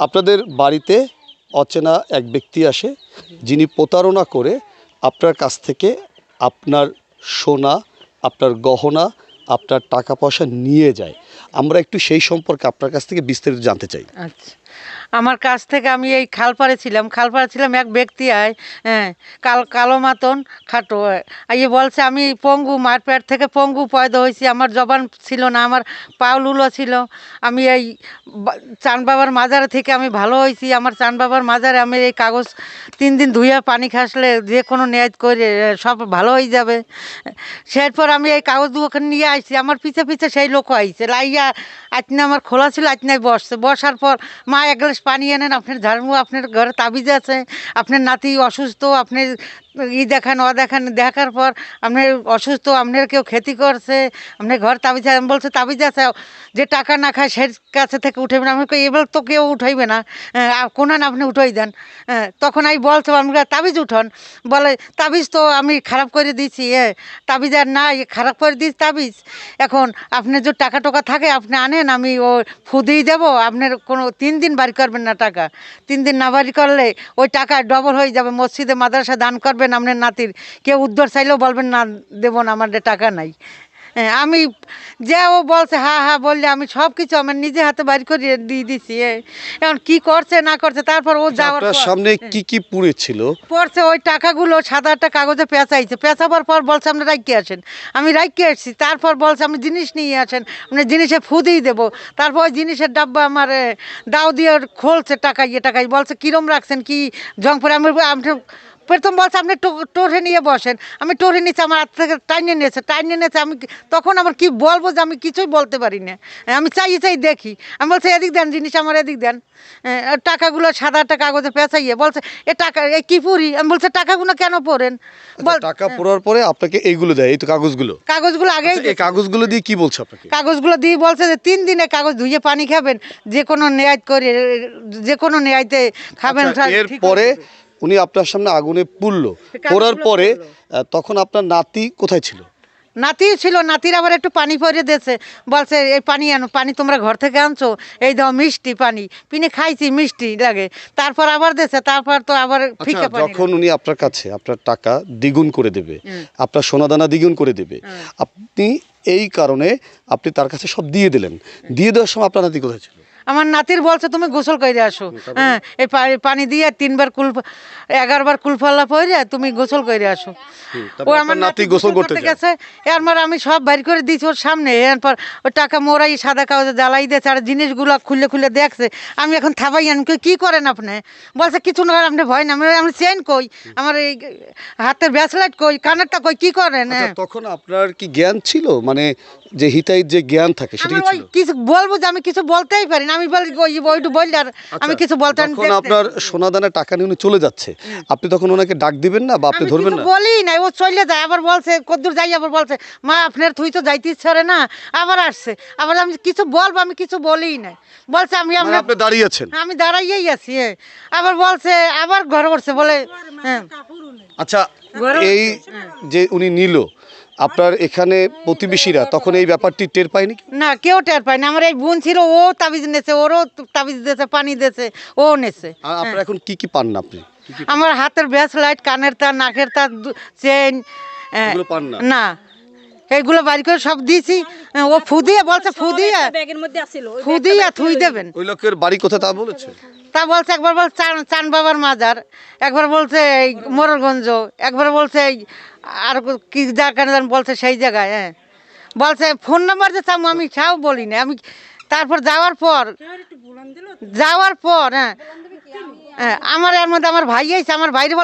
আপনাদের বাড়িতে অচেনা এক ব্যক্তি আসে, যিনি প্রতারণা করে আপনার কাছ থেকে আপনার সোনা, আপনার গহনা, আপনার টাকা পয়সা নিয়ে যায়। আমরা একটু সেই সম্পর্কে আপনার কাছ থেকে বিস্তারিত জানতে চাই। আচ্ছা। আমার কাছ থেকে আমি এই খালপাড়ে ছিলাম। খালপাড়ে ছিলাম এক ব্যক্তি, আয় হ্যাঁ কাল কালো মাতন খাটো আইয়ে বলছে, আমি পঙ্গু মার পেট থেকে পঙ্গু পয়দা হয়েছি। আমার জবান ছিল না, আমার পাউলুলো ছিল। আমি এই চান বাবার মাজারে থেকে আমি ভালো হয়েছি। আমার চান বাবার মাজারে আমি এই কাগজ তিন দিন ধুইয়া পানি খাসলে যে কোনো ন্যায় করে সব ভালো হয়ে যাবে। সেরপর আমি এই কাগজ ওখানে নিয়ে আসছি আমার পিছে পিছে সেই লোক আইছে। লাইয়া আজনে আমার খোলা ছিল আজনায় বসছে। বসার পর মা এক গ্লাস পানি এনেন আপনার ঝাড়মু আপনার ঘরে তাবিজ আছে আপনার নাতি অসুস্থ আপনি ই দেখান, ও দেখান, দেখার পর আপনি অসুস্থ, আপনার কেউ ক্ষতি করছে, আপনার ঘর তাবিজ বলছে, তাবিজ আছে, যে টাকা না খায় সে কাছে থেকে উঠেবে না। আমি এবার তো কেউ উঠাইবে না কোনান আপনি উঠাই দেন। তখন আমি বলছে, আমি তাবিজ উঠন। বলে, তাবিজ তো আমি খারাপ করে দিয়েছি এ, তাবিজ আর না খারাপ করে দিয়েছি তাবিজ। এখন আপনার যে টাকা টোকা থাকে, আপনি আনেন, আমি ও ফুদিয়ে দেবো, আপনার কোনো তিন দিন বাড়ি করবেন না টাকা। তিন দিন না বাড়ি করলে ওই টাকা ডবল হয়ে যাবে, মসজিদে মাদ্রাসা দান করবেন আপনার নাতির। কেউ উদ্ধার চাইলেও বলবেন না দেবো না আমাদের টাকা নাই। হ্যাঁ, আমি যে ও বলছে হ্যাঁ হ্যাঁ বললে আমি সব কিছু আমার নিজে হাতে বাড়ি করে দিয়ে দিছি। এ। এখন কি করছে না করছে তারপর ও যাওয়ার পর- সামনে কি কি পুড়েছিল পড়ছে ওই টাকাগুলো সাদা একটা কাগজে পেঁচাইছে। পেঁচাবার পর বলছে আপনি রাইকে আসেন। আমি রাইকে আসছি তারপর বলছে আপনি জিনিস নিয়ে আসেন আপনি জিনিসে ফুদিয়ে দেবো। তারপর ওই জিনিসের ডাব্বা আমার দাও দিয়ে খোলছে টাকা ইয়ে টাকাই বলছে কিরম রাখছেন কি জংপুরে আমি বলি, আপনি প্রথম বলছে আপনি টোরে নিয়ে বসেন। আমি টোরে নিয়েছি আমার হাত থেকে টাইনে নিয়েছে টাইনে নিয়েছে আমি তখন আমার কি বলব যে আমি কিছুই বলতে পারি না। আমি চাই চাই দেখি। আমি বলছি এদিক দেন জিনিস আমার এদিক দেন। টাকাগুলো সাদা একটা কাগজে পেঁচাইয়ে বলছে এ টাকা এ কি পুরি? আমি বলছে টাকাগুলো কেন পড়েন? বল আচ্ছা, টাকা পড়ার পরে আপনাকে এইগুলো দেয় এই তো কাগজগুলো। কাগজগুলো আগেই আচ্ছা, এই কাগজগুলো দিয়ে কি বলছে আপনাকে? কাগজগুলো দিয়ে বলছে যে তিন দিনে কাগজ ধুয়ে পানি খাবেন যে কোনো নেয়াজ করে যে কোনো নেয়াইতে খাবেন আচ্ছা, এরপরে। উনি আপনার সামনে আগুনে পুড়লো। পড়ার পরে তখন আপনার নাতি কোথায় ছিল? নাতি ছিল নাতির আবার একটু পানি পরে দিয়েছে। বলছে এই পানি আনো পানি তোমরা ঘর থেকে আনছো? এই দাও মিষ্টি পানি। পিনে খাইছি মিষ্টি লাগে। তারপর আবার দিয়েছে তারপর তো আবার আচ্ছা ফিকে পানি যখন উনি আপনার কাছে আপনার টাকা দ্বিগুণ করে দেবে আপনার সোনাদানা দ্বিগুণ করে দেবে আপনি এই কারণে আপনি তার কাছে সব দিয়ে দিলেন। দিয়ে দেওয়ার সময় আপনার নাতি কোথায় ছিল? আমার নাতির বলছে তুমি গোসল করে আসো। হ্যাঁ এই পানি দিয়ে তিনবার কুল এগারো বার কুলফাল্লা পরে তুমি গোসল করে আসো। তারপর আপনার নাতি গোসল করতে। গেছে। এরপর আমি সব বাইর করে দিয়েছি ওর সামনে। এরপর ওই টাকা মোরাই সাদা কাগজে জ্বালাই দিয়েছে আর জিনিসগুলো খুলে খুলে দেখছে। আমি এখন থাবাই আনি কই, কি করেন আপনি? বলছে কিছু না আপনি ভয় না আমি আমি চেন কই আমার এই হাতের ব্যাসলাইট কই কানেরটা কই কি করেন? আচ্ছা, হ্যাঁ। তখন আপনার কি জ্ঞান ছিল? মানে যে হিতাইর যে জ্ঞান থাকে সেটা আমি কি ওই ছিল। কিছু বলব যে আমি কিছু বলতেই পারি না। আমি বলি ওই ওইটু বললে আর আমি কিছু বলতে আমি আচ্ছা, যখন দেখতে- আপনার সোনাদানা টাকা নিয়ে উনি চলে যাচ্ছে আপনি তখন ওনাকে ডাক দিবেন না বা আপনি আমি ধরবেন কিছু না? বলি না ও চলে যায় আবার বলছে কদ্দূর যাই আবার বলছে মা আপনার তুই তো যাইতে ইচ্ছে করে না। আবার আসছে আবার আমি কিছু বলব আমি কিছু বলিই না বলছে আমি মানে আপনার আপনি দাঁড়িয়ে আছেন। আমি দাঁড়াইয়েই আছি হ্যাঁ। আবার বলছে আবার ঘর করছে বলে হ্যাঁ। আচ্ছা এই যে উনি নিল আপনার এখানে প্রতিবেশীরা তখন এই ব্যাপারটি টের পায়নি? না কেউ টের পায়নি। আমার এই বোন ছিল ও তাবিজ নেছে ওরও তাবিজ দিয়েছে পানি দিয়েছে ও নেছে। আর আপনার এখন কি কি পান না আপনি? আমার হাতের ব্যাস লাইট কানের তার নাকের তার চেন পান না? এইগুলো বাড়ি করে সব দিয়েছি। ও ফুদিয়ে বলছে ফুদিয়ে। ফুদিয়ে থুই দেবেন। ওই লোকের বাড়ি কোথায় তা বলেছে? তা বলছে একবার বলছে চান চান বাবার মাজার। একবার বলছে এই মোরলগঞ্জ। একবার বলছে এই আর কি জায়গা জান বলছে সেই জায়গায় হ্যাঁ। বলছে ফোন নাম্বার যে চামু আমি তাও বলি না আমি তারপর যাওয়ার পর যাওয়ার পর হ্যাঁ। হ্যাঁ আমার এর মধ্যে আমার ভাই আইছে আমার ভাইরে বল